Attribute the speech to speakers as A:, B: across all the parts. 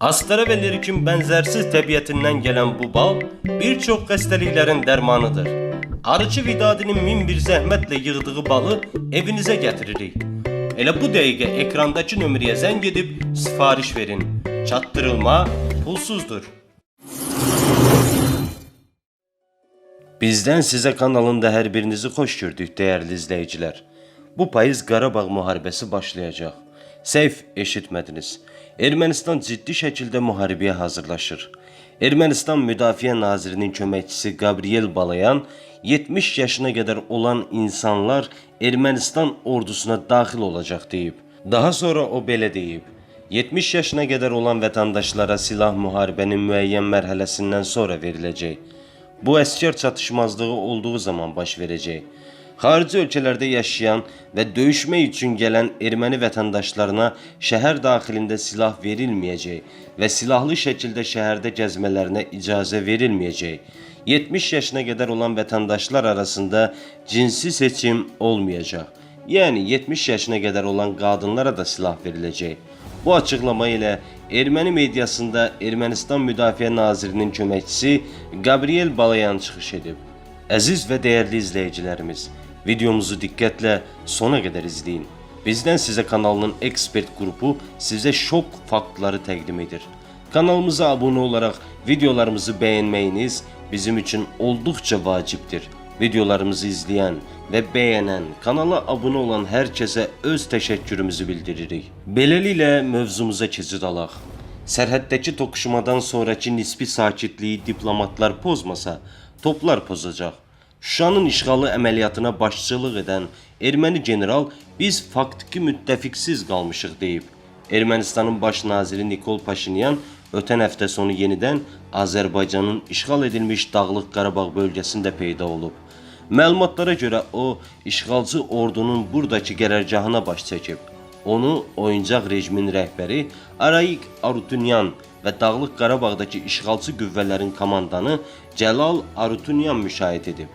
A: Astara ve lirikin benzersiz təbiətindən gələn bu bal bir çox xəstəliklərin dərmanıdır. Arıcı Vidadinin min bir zəhmətlə yığdığı balı evinizə gətiririk. Elə bu dəqiqə ekrandakı nömrəyə zəng edib sifariş verin. Çatdırılma pulsuzdur. Bizdən sizə kanalında hər birinizi xoş gördük dəyərli izləyicilər. Bu payız Qarabağ müharibəsi başlayacaq. Səhv eşitmədiniz. Ermənistan ciddi şəkildə müharibəyə hazırlaşır. Ermənistan Müdafiə Nazirinin köməkçisi Gabriel Balayan 70 yaşına qədər olan insanlar Ermənistan ordusuna daxil olacaq deyib. Daha sonra o belə deyib: 70 yaşına qədər olan vətəndaşlara silah müharibənin müəyyən mərhələsindən sonra veriləcək. Bu əskər çatışmazlığı olduğu zaman baş verəcək. Xarici ölkələrdə yaşayan və döyüşmək üçün gələn erməni vətəndaşlarına şəhər daxilində silah verilməyəcək və silahlı şəkildə şəhərdə gəzmələrinə icazə verilməyəcək. 70 yaşına qədər olan vətəndaşlar arasında cinsi seçim olmayacaq. Yəni 70 yaşına qədər olan qadınlara da silah veriləcək. Bu açıqlama ilə erməni mediasında Ermənistan Müdafiə Nazirinin köməkçisi Gabriel Balayan çıxış edib. Əziz və dəyərli izləyicilərimiz, videomuzu diqqətlə sona qədər izləyin. Bizdən sizə kanalının ekspert qrupu sizə şok faktları təqdim edir. Kanalımıza abunə olaraq videolarımızı bəyənməyiniz bizim üçün olduqca vacibdir. Videolarımızı izləyən və bəyənən, kanala abunə olan hər kəsə öz təşəkkürümüzü bildiririk. Beləliklə mövzumuza keçid alaq. Sərhəddəki toqquşmadan sonrakı nisbi sakitliyi diplomatlar pozmasa, toplar pozacaq. Şuşanın işğalı əməliyyatına başçılıq edən erməni general biz faktiki müttəfiqsiz qalmışıq deyib. Ermənistanın baş naziri Nikol Paşinyan ötən həftə sonu yenidən Azərbaycanın işğal edilmiş Dağlıq Qarabağ bölgəsində peyda olub. Məlumatlara görə o işğalçı ordunun buradakı qərargahına baş çəkib. Onu oyuncaq rejimin rəhbəri Arayik Arutunyan və Dağlıq Qarabağdakı işğalçı qüvvələrin komandanı Cəlal Arutunyan müşahidə edib.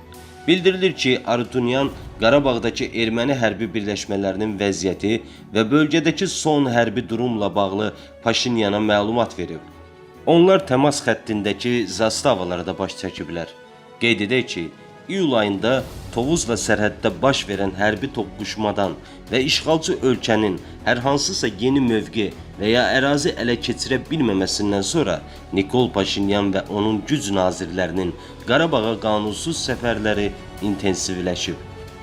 A: Bildirilir ki, Arutunyan Qarabağdakı erməni hərbi birləşmələrinin vəziyyəti və bölgədəki son hərbi durumla bağlı Paşinyana məlumat verib. Onlar təmas xəttindəki zastavalara da baş çəkiblər. Qeyd edək ki, iyul ayında Tovuzla sərhəddə baş verən hərbi toqquşmadan və işğalçı ölkənin hər hansısa yeni mövqe və ya ərazi ələ keçirə bilməməsindən sonra Nikol Paşinyan və onun güc nazirlərinin Qarabağa qanunsuz səfərləri intensivləşib.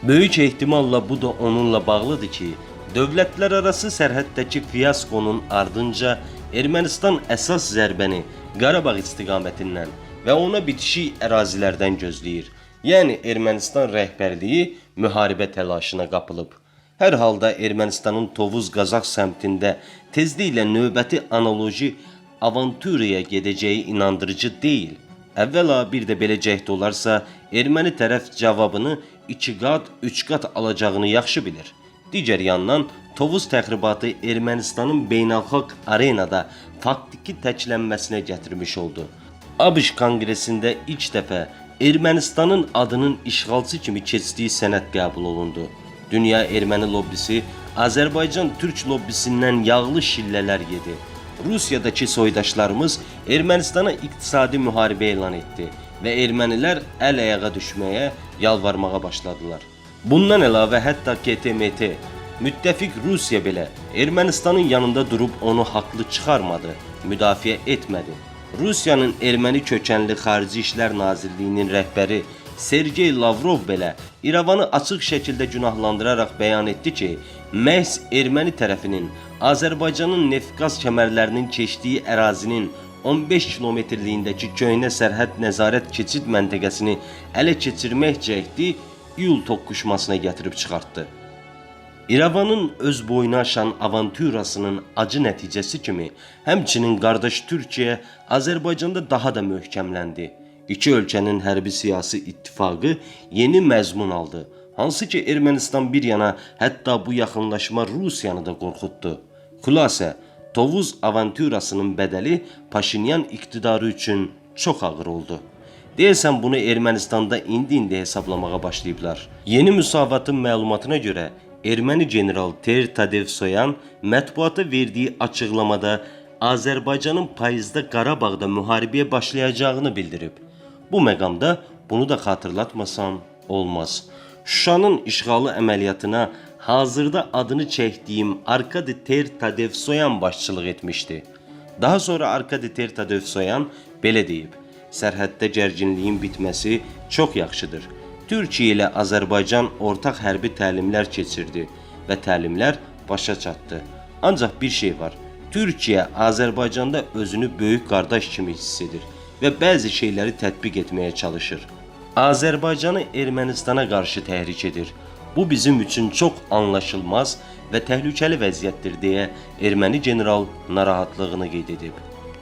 A: Böyük ehtimalla bu da onunla bağlıdır ki, dövlətlərarası sərhəddəki fiaskonun ardınca Ermənistan əsas zərbəni Qarabağ istiqamətindən və ona bitişik ərazilərdən gözləyir. Yəni Ermənistan rəhbərliyi müharibə təlaşına qapılıb. Hər halda Ermənistanın Tovuz Qazax səmtində tezliklə növbəti analoji avanturaya gedəcəyi inandırıcı deyil. Əvvəla bir də belə cəhd olarsa, erməni tərəf cavabını 2 qat, 3 qat alacağını yaxşı bilir. Digər yandan Tovuz təxribatı Ermənistanın beynəlxalq arenada faktiki təklənməsinə gətirmiş oldu. ABŞ Konqresində ilk dəfə Ermənistanın adının işğalçı kimi keçdiyi sənəd qəbul olundu. Dünya erməni lobbisi Azərbaycan türk lobbisindən yağlı şillələr yedi. Rusiyadakı soydaşlarımız Ermənistana iqtisadi müharibə elan etdi və ermənilər əl ayağa düşməyə, yalvarmağa başladılar. Bundan əlavə hətta KTMT, müttəfiq Rusiya belə Ermənistanın yanında durub onu haqlı çıxarmadı, müdafiə etmədi. Rusiyanın erməni kökənli Xarici İşlər Nazirliyinin rəhbəri Sergey Lavrov belə İrəvanı açıq şəkildə günahlandıraraq bəyan etdi ki, məhz erməni tərəfinin Azərbaycanın neft-qaz kəmərlərinin keçdiyi ərazinin 15 kilometrliyindəki köhnə sərhəd nəzarət keçid məntəqəsini ələ keçirmək cəhdi iyul toqquşmasına gətirib çıxartdı. İrəvanın öz boyuna aşan avanturasının acı nəticəsi kimi, həmçinin qardaş Türkiyə Azərbaycanda daha da möhkəmləndi. İki ölkənin hərbi siyasi ittifaqı yeni məzmun aldı. Hansı ki Ermənistan bir yana hətta bu yaxınlaşma Rusiyanı da qorxutdu. Xülasə, Tovuz avanturasının bədəli Paşinyan iqtidarı üçün çox ağır oldu. Deyəsən bunu Ermənistanda indi-indi hesablamağa başlayıblar. Yeni müsavatın məlumatına görə Erməni general Ter Tadevsoyan mətbuata verdiyi açıqlamada Azərbaycanın payızda Qarabağda müharibəyə başlayacağını bildirib. Bu məqamda bunu da xatırlatmasam olmaz. Şuşanın işğalı əməliyyatına hazırda adını çəkdiyim Arkadi Tertadevsoyan başçılıq etmişdi. Daha sonra Arkadi Tertadevsoyan belə deyib: Sərhəddə gərginliyin bitməsi çox yaxşıdır. Türkiyə ilə Azərbaycan ortaq hərbi təlimlər keçirdi və təlimlər başa çatdı. Ancaq bir şey var. Türkiyə Azərbaycanda özünü böyük qardaş kimi hiss edir və bəzi şeyləri tətbiq etməyə çalışır. Azərbaycanı Ermənistana qarşı təhrik edir. Bu bizim üçün çox anlaşılmaz və təhlükəli vəziyyətdir deyə erməni general narahatlığını qeyd edib.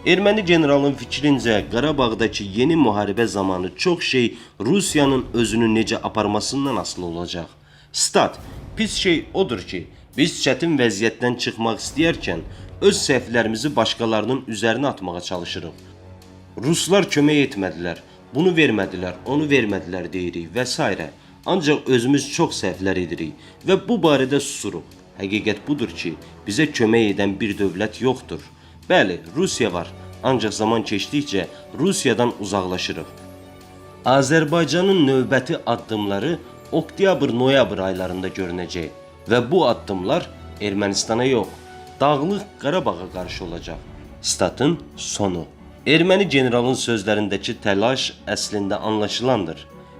A: Erməni generalın fikrincə Qarabağdakı yeni müharibə zamanı çox şey Rusiyanın özünü necə aparmasından asılı olacaq. Stat: Pis şey odur ki, biz çətin vəziyyətdən çıxmaq istəyərkən öz səhvlərimizi başqalarının üzərinə atmağa çalışırıq. Ruslar kömək etmədilər, bunu vermədilər, onu vermədilər deyirik və s. Ancaq özümüz çox səhvlər edirik və bu barədə susuruq. Həqiqət budur ki, bizə kömək edən bir dövlət yoxdur. Bəli, Rusiya var, ancaq zaman keçdikcə Rusiyadan uzaqlaşırıq. Azərbaycanın növbəti addımları oktyabr-noyabr aylarında görünəcək və bu addımlar Ermənistana yox, Dağlıq Qarabağa qarşı olacaq. Statın sonu. Erməni generalın sözlərindəki təlaş əslində anlaşılandır.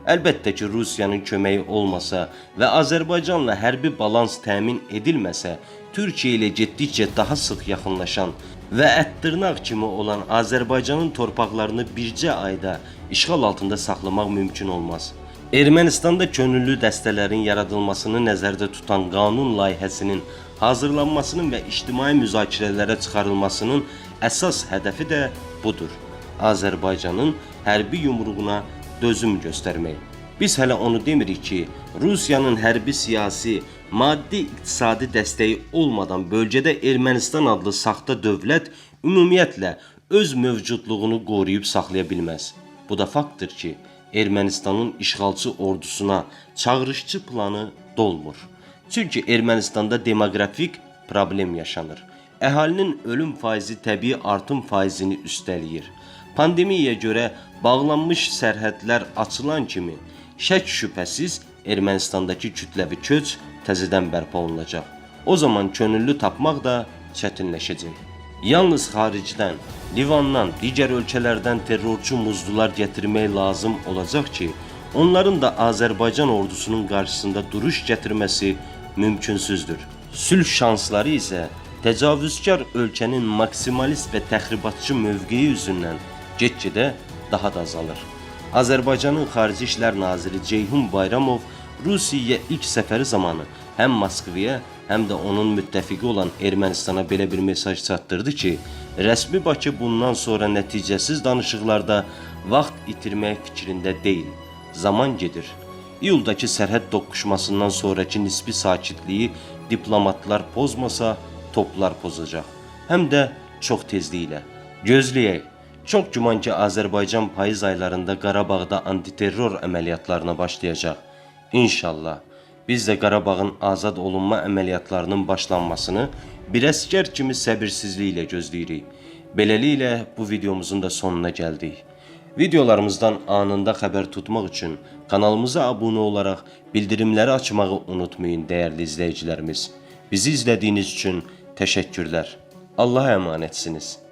A: Əlbəttə ki, Rusiyanın köməyi olmasa və Azərbaycanla hərbi balans təmin edilməsə, Türkiyə ilə getdikcə daha sıx yaxınlaşan və ət-dırnaq kimi olan Azərbaycanın torpaqlarını bircə ayda işğal altında saxlamaq mümkün olmaz. Ermənistanda könüllü dəstələrin yaradılmasını nəzərdə tutan qanun layihəsinin hazırlanmasının və ictimai müzakirələrə çıxarılmasının əsas hədəfi də budur. Azərbaycanın hərbi yumruğuna dözüm göstərmək. Biz hələ onu demirik ki, Rusiyanın hərbi siyasi, maddi iqtisadi dəstəyi olmadan bölgədə Ermənistan adlı saxta dövlət ümumiyyətlə öz mövcudluğunu qoruyub saxlaya bilməz. Bu da faktdır ki, Ermənistanın işğalçı ordusuna çağırışçı planı dolmur. Çünki Ermənistanda demoqrafik problem yaşanır. Əhalinin ölüm faizi təbii artım faizini üstələyir. Pandemiyaya görə bağlanmış sərhədlər açılan kimi şək şübhəsiz Ermənistandakı kütləvi köç təzədən bərpa olunacaq. O zaman könüllü tapmaq da çətinləşəcək. Yalnız xaricdən, Livandan, digər ölkələrdən terrorçu muzlular gətirmək lazım olacaq ki, onların da Azərbaycan ordusunun qarşısında duruş gətirməsi mümkünsüzdür. Sülh şansları isə təcavüzkar ölkənin maksimalist və təxribatçı mövqeyi üzündən get-gedə daha da azalır. Azərbaycanın Xarici İşlər Naziri Ceyhun Bayramov Rusiyaya ilk səfəri zamanı həm Moskvaya, həm də onun müttəfiqi olan Ermənistana belə bir mesaj çatdırdı ki, rəsmi Bakı bundan sonra nəticəsiz danışıqlarda vaxt itirmək fikrində deyil. Zaman gedir. İyuldakı sərhəd toqquşmasından sonraki nisbi sakitliyi diplomatlar pozmasa, toplar pozacaq. Həm də çox tezliklə. Gözləyək. Çox güman ki, Azərbaycan payız aylarında Qarabağda antiterror əməliyyatlarına başlayacaq. İnşallah biz də Qarabağın azad olunma əməliyyatlarının başlanmasını bir əsgər kimi səbirsizliklə gözləyirik. Beləliklə bu videomuzun da sonuna gəldik. Videolarımızdan anında xəbər tutmaq üçün kanalımıza abunə olaraq bildirimləri açmağı unutmayın dəyərli izləyicilərimiz. Bizi izlədiyiniz üçün təşəkkürlər. Allah'a emanetsiniz.